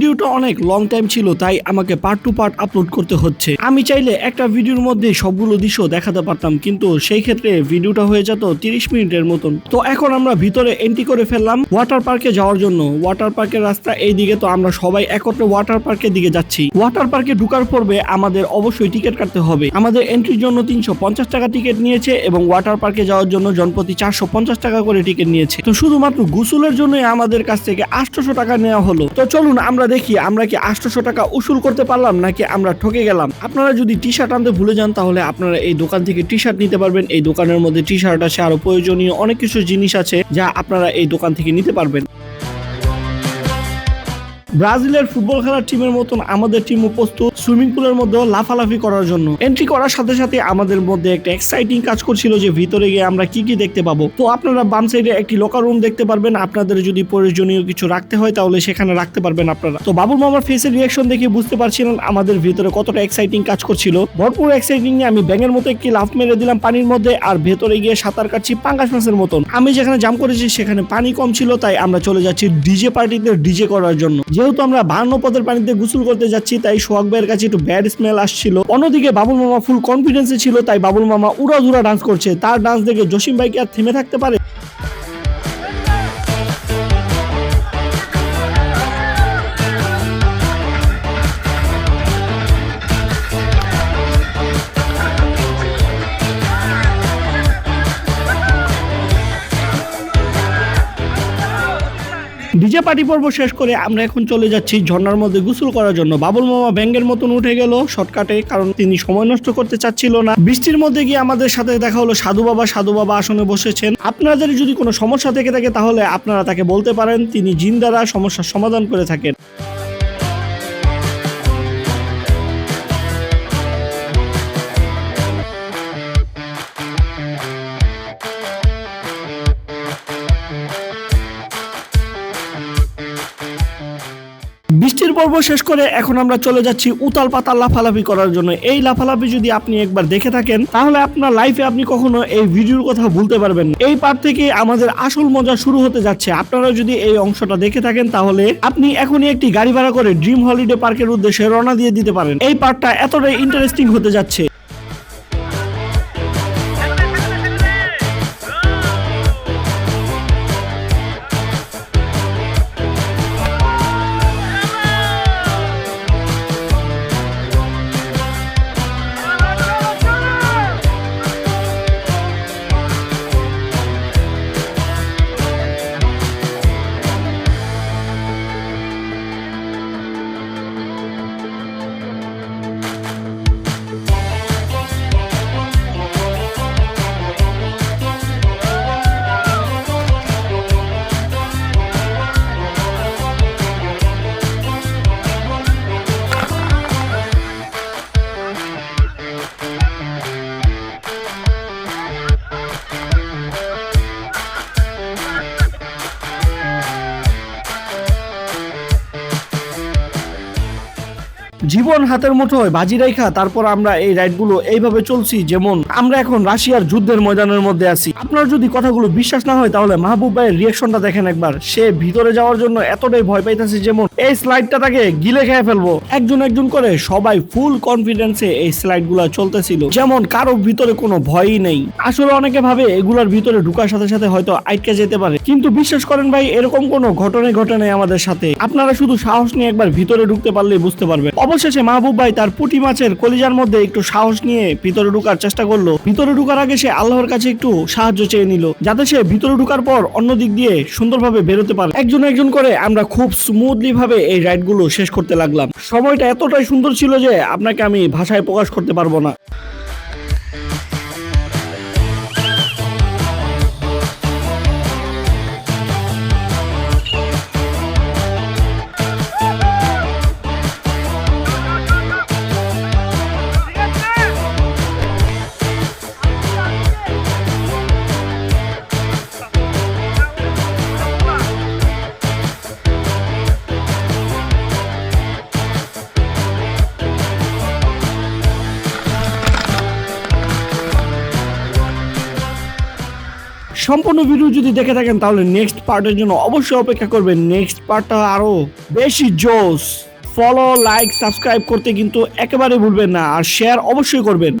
ভিডিওটা অনেক long time ছিল, তাই আমাকে পার্ট টু পার্ট আপলোড করতে হচ্ছে। আমি চাইলে একটা ভিডিওর মধ্যে সবগুলো দৃশ্য দেখাতে পারতাম, কিন্তু সেই ক্ষেত্রে ভিডিওটা হয়ে যেত তিরিশ মিনিটের মতন। তো এখন আমরা ভিতরে এন্ট্রি করে ফেললাম ওয়াটার পার্কে যাওয়ার জন্য। ওয়াটার পার্কের রাস্তা এই দিকে তো আমরা সবাই একত্রে ওয়াটার পার্কের দিকে যাচ্ছি। ওয়াটার পার্কে ঢুকার পূর্বে আমাদের অবশ্যই টিকিট কাটতে হবে। আমাদের এন্ট্রির জন্য তিনশো পঞ্চাশ টাকা টিকিট নিয়েছে এবং ওয়াটার পার্কে যাওয়ার জন্য জনপ্রতি চারশো পঞ্চাশ টাকা করে টিকিট নিয়েছে। তো শুধুমাত্র গোসলের জন্য আমাদের কাছ থেকে আটশোশো টাকা নেওয়া হলো। তো চলুন আমরা দেখি আমরা কি আটশোশো টাকা উসুল করতে পারলাম নাকি আমরা ঠকে গেলাম? আপনারা যদি টি শার্ট আনতে ভুলে যান, তাহলে আপনারা এই দোকান থেকে টি শার্ট নিতে পারবেন। এই দোকানের মধ্যে টি শার্ট আছে, আরও প্রয়োজনীয় অনেক কিছু জিনিস আছে যা আপনারা এই দোকান থেকে নিতে পারবেন। ব্রাজিলের ফুটবল খেলার টিমের মতন আমাদের টিমও প্রস্তুত সুইমিং পুলের মধ্যেও লাফালাফি করার জন্য। এন্ট্রি করার সাথে সাথে আমাদের মধ্যে একটা এক্সাইটিং কাজ করছিল যে ভিতরে গিয়ে আমরা কি কি দেখতে পাবো। তো আপনারা বাম সাইডে একটি লকার রুম দেখতে পারবেন। আপনাদের যদি প্রয়োজনীয় কিছু রাখতে হয় তাহলে সেখানে রাখতে পারবেন আপনারা। তো বাবুর মামার ফেসের রিয়াকশন দেখে বুঝতে পারছিলেন আমাদের ভিতরে কতটা এক্সাইটিং কাজ করছিল। ভরপুর এক্সাইটিং নিয়ে আমি ব্যাঙের মতো একটি লাফ মেরে দিলাম পানির মধ্যে আর ভেতরে গিয়ে সাঁতার কাটছি পাঙ্গাস মাছের মতন। আমি যেখানে জাম করেছি সেখানে পানি কম ছিল, তাই আমরা চলে যাচ্ছি ডিজে পার্টিতে ডিজে করার জন্য। যেহেতু আমরা বাহান্ন পদের পানিতে গোসল করতে যাচ্ছি, তাই সোহাগ ভাইয়ের কাছে একটু ব্যাড স্মেল আসছিল। অন্যদিকে বাবুল মামা ফুল কনফিডেন্সে ছিল, তাই বাবুল মামা উড়া ধুরা ডান্স করছে। তার ডান্স দেখে জসিম ভাই কি আর থেমে থাকতে পারে? ডিজে পার্টি পর্ব শেষ করে আমরা এখন চলে যাচ্ছি ঝর্নার মধ্যে গোসল করার জন্য। বাবুল মামা ব্যাঙ্গের মতন উঠে গেল শর্টকাটে, কারণ তিনি সময় নষ্ট করতে চাচ্ছিল না। বৃষ্টির মধ্যে গিয়ে আমাদের সাথে দেখা হলো সাধু বাবা। সাধু বাবা আসনে বসেছেন। আপনাদের যদি কোনো সমস্যা থেকে থাকে, তাহলে আপনারা তাকে বলতে পারেন। তিনি জিন্দারা সমস্যার সমাধান করে থাকেন। বৃষ্টির পর্ব শেষ করে এখন আমরা চলে যাচ্ছি উতাল পাতাল লাফালাফি করার জন্য। এই লাফালাফি যদি আপনি একবার দেখে থাকেন, তাহলে আপনার লাইফে আপনি কখনো এই ভিডিওর কথা ভুলতে পারবেন না। এই পার্ট থেকে আমাদের আসল মজা শুরু হতে যাচ্ছে। আপনারা যদি এই অংশটা দেখে থাকেন, তাহলে আপনি এখনই একটি গাড়ি ভাড়া করে ড্রিম হলিডে পার্কের উদ্দেশ্যে রওনা দিয়ে দিতে পারেন। এই পার্টটা এতটাই ইন্টারেস্টিং হতে যাচ্ছে। জীবন হাতের মুঠোয় বাজি রাইখা তারপর আমরা এই রাইডগুলো এইভাবে চলছি, যেমন আমরা এখন রাশিয়ার যুদ্ধের ময়দানের মধ্যে আছি। আপনার যদি কথাগুলো বিশ্বাস না হয়, তাহলে মাহবুব ভাইয়ের রিয়াকশনটা দেখেন একবার। সে ভিতরে যাওয়ার জন্য এতটাই ভয় পাইতেছে যেমন, এই স্লাইডটা তাকে গিলে খেয়ে ফেলব। একজন একজন করে সবাই ফুল কনফিডেন্সে এই স্লাইডগুলা চলতেছিল। যেমন কারও ভিতরে কোনো ভয়ই নেই। আসলে অনেকে ভাবে এগুলার ভিতরে ঢুকার সাথে সাথে হয়তো আটকে যেতে পারে। কিন্তু বিশ্বাস করেন ভাই, এরকম কোনো ঘটনাই ঘটে নাই আমাদের সাথে। আপনারা শুধু সাহস নিয়ে একবার ভিতরে ঢুকতে পারলেই বুঝতে পারবেন। অবশেষে মাহবুব ভাই তার পুটি মাছের কলিজার মধ্যে একটু সাহস নিয়ে ভিতরে ঢুকার চেষ্টা করল। ভিতরে ঢুকার আগে সে আল্লাহর কাছে একটু সাহায্য চেয়ে নিল, যাতে সে ভিতরে ঢুকার পর অন্য দিক দিয়ে সুন্দরভাবে বেরোতে পারে। একজন একজন করে আমরা খুব স্মুথলি ভাবে এই রাইড শেষ করতে লাগলাম। সময়টা এতটাই সুন্দর ছিল যে আপনাকে আমি ভাষায় প্রকাশ করতে পারব না। সম্পূর্ণ ভিডিও যদি দেখে থাকেন, তাহলে নেক্সট পার্টের জন্য অবশ্যই অপেক্ষা করবেন। নেক্সট পার্টটা আরও বেশি জোস ফলো লাইক সাবস্ক্রাইব করতে কিন্তু একেবারে ভুলবেন না। আর শেয়ার অবশ্যই করবেন।